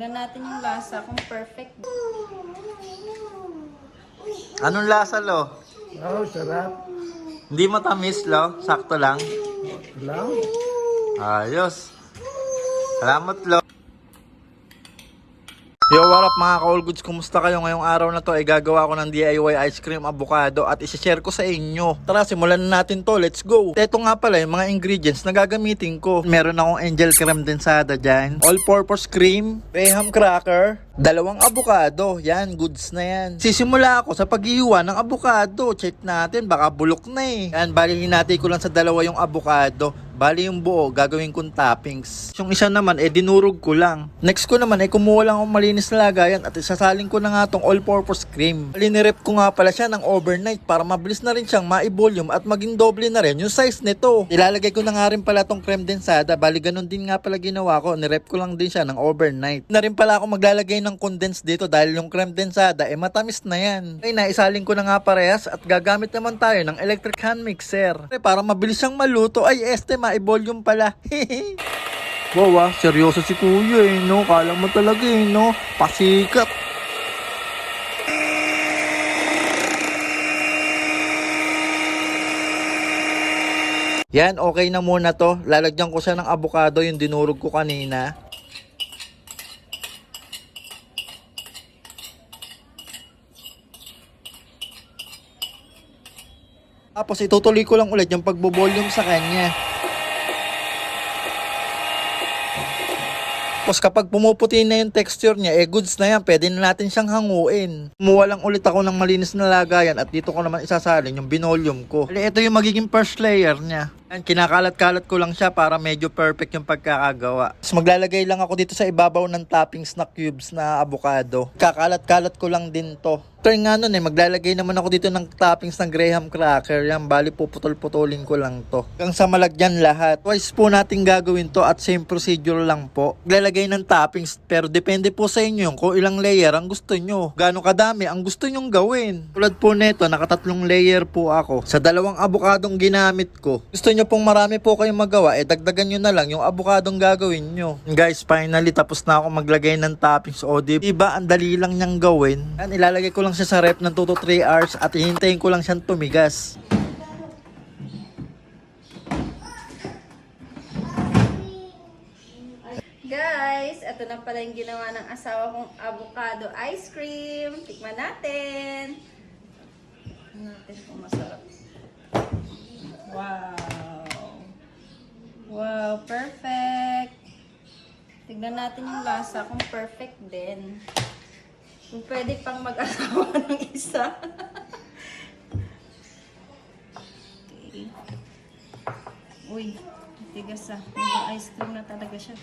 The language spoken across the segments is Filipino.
Tignan natin yung lasa kung perfect. Anong lasa, lo? Oh, sarap. Hindi matamis, lo? Sakto lang. Lang. Ayos. Salamat, lo. What up mga ka-all goods? Kumusta kayo ngayong araw na to? Ay gagawa ko ng DIY ice cream avocado at isi-share ko sa inyo. Tara, simulan na natin to. Let's go! Ito nga pala yung mga ingredients na gagamitin ko. Meron akong angel creme densada dyan. All-purpose cream, graham cracker, dalawang avocado. Yan, goods na yan. Sisimula ako sa paghiwa ng avocado. Check natin, baka bulok na eh. Yan, bali hinati ko lang sa dalawa yung avocado. Bali yung buo, gagawin kong toppings. Yung isa naman, eh dinurog ko lang. Next ko naman, eh kumuha lang akong malinis na lagayan at isasalin ko na nga tong all-purpose cream. Linirep ko nga pala siya ng overnight para mabilis na rin siyang ma-volume at maging doble na rin yung size nito. Ilalagay ko na nga rin pala tong creme densada. Bali ganun din nga pala ginawa ko. Nirep ko lang din siya ng overnight. Na rin pala ako maglalagay ng condense dito dahil yung creme densada, eh matamis na yan. Ay, naisalin ko na nga parehas at gagamit naman tayo ng electric hand mixer. Eh, para mabilis siyang maluto, ay este, ma-volume pala. wow ah, seryoso si kuya eh, no? Kala mo talaga eh, no? Pasikat. Yan, okay na muna to. Lalagyan ko siya ng avocado, yung dinurog ko kanina. Tapos itutuloy ko lang ulit yung pagbo-volume sa kanya. Tapos kapag pumuputi na yung texture niya, eh goods na yan, pwede na natin siyang hanguin. Kumuha lang ulit ako ng malinis na lagayan at dito ko naman isasalin yung binolium ko. Bali, ito yung magiging first layer niya. Yan, kinakalat-kalat ko lang siya para medyo perfect yung pagkakagawa. Tapos maglalagay lang ako dito sa ibabaw ng toppings na cubes na avocado. Kakalat-kalat ko lang din to. After nga nun eh, maglalagay naman ako dito ng toppings ng graham cracker. Yan, bali puputol-putulin ko lang to. Hanggang sa malagyan lahat. Twice po natin gagawin to at same procedure lang po. Maglalagay ng toppings pero depende po sa inyo kung ilang layer ang gusto nyo. Gaano kadami ang gusto nyong gawin. Tulad po neto, nakatatlong layer po ako. Sa dalawang avocadong ginamit ko. Gusto nyo pong marami po kayong magawa, eh dagdagan nyo na lang yung avocadong gagawin nyo. Guys, finally tapos na ako maglagay ng toppings. O di ba, ang dali lang niyang gawin. Yan, ilalagay ko lang siya sa rep ng 2 to 3 hours at hihintayin ko lang siyang tumigas. Guys, ito na pala yung ginawa ng asawa kong avocado ice cream. Tikman natin. Tikman natin. Wow! Wow, perfect! Tignan natin yung lasa kung perfect din. Kung pwede pang mag-asawa ng isa. okay. Uy, tigas ah. Naging ice cream na talaga siya.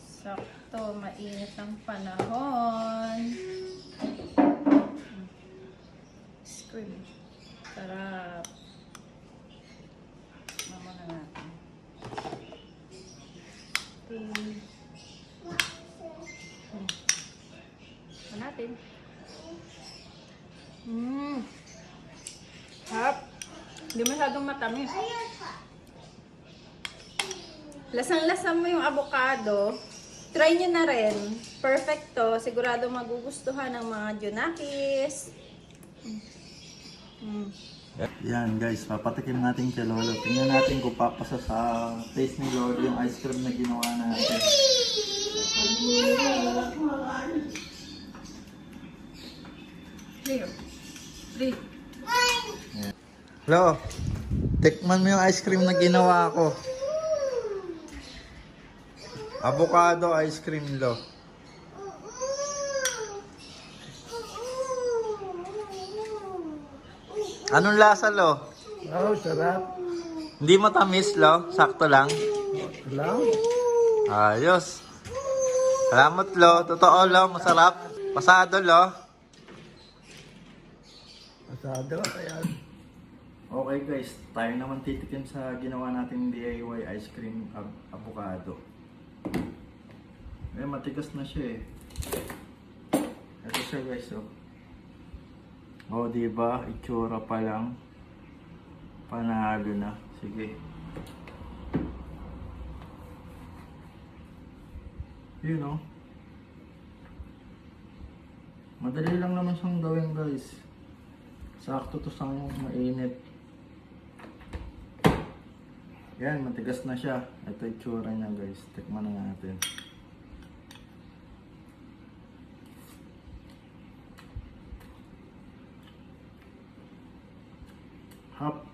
Sakto, mainit ang panahon. Ice cream. Sarap. Mama na natin. Okay. Hmm. Ano natin? Mmm. Hap. Hindi masyadong matamis. Lasang-lasa mo yung avocado. Try nyo na rin. Perfect to. Sigurado magugustuhan ng mga Junakis. Mm. Yan guys, papatikim natin kay Lolo. Tingnan natin kung papasa sa taste ni Lolo yung ice cream na ginawa natin. Clear. Three. Lo, tikman mo yung ice cream na ginawa ko. Avocado ice cream, Lo. Anong lasa, Lo? Oh, sarap. Hindi matamis, Lo? Sakto lang? Lang. Ayos. Salamat, Lo. Totoo, Lo. Masarap. Pasado, Lo. Masado kaya. Okay guys, tayo naman titikim sa ginawa nating DIY ice cream av- avocado. Eh, matigas na siya eh. Ito siya guys, oh. Oh, di ba? Itsura pa lang. Panalo na. Sige. Yun oh. Madali lang naman siyang gawin guys. Sakto to sa mainit. Yan, matigas na siya. Ito yung tsura niya guys. Tikman na natin. Hap.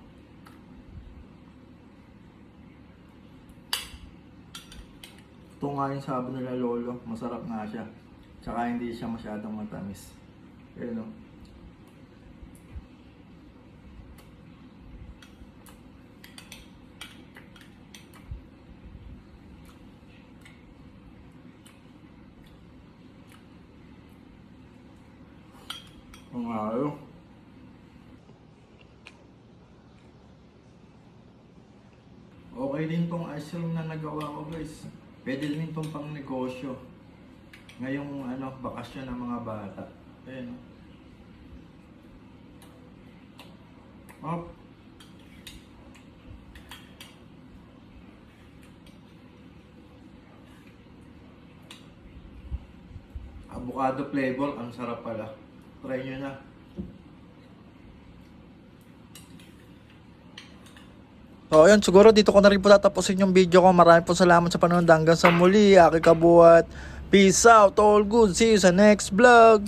Ito nga yung sabi nila lolo. Masarap nga siya. Tsaka hindi siya masyadong matamis. Ayun o. Ang ayaw. Okay din tong ice cream na nagawa ko guys. Pwede din tong pang negosyo. Ngayong ano, bakasyon ng mga bata. Ayan. oh. Up. Avocado flavor, ang sarap pala. Try nyo na. So ayun, siguro dito ko na rin po tatapusin yung video ko. Maraming po salamat sa panonood. Hanggang sa muli, Aki Kabuat. Peace out, all good. See you sa next vlog.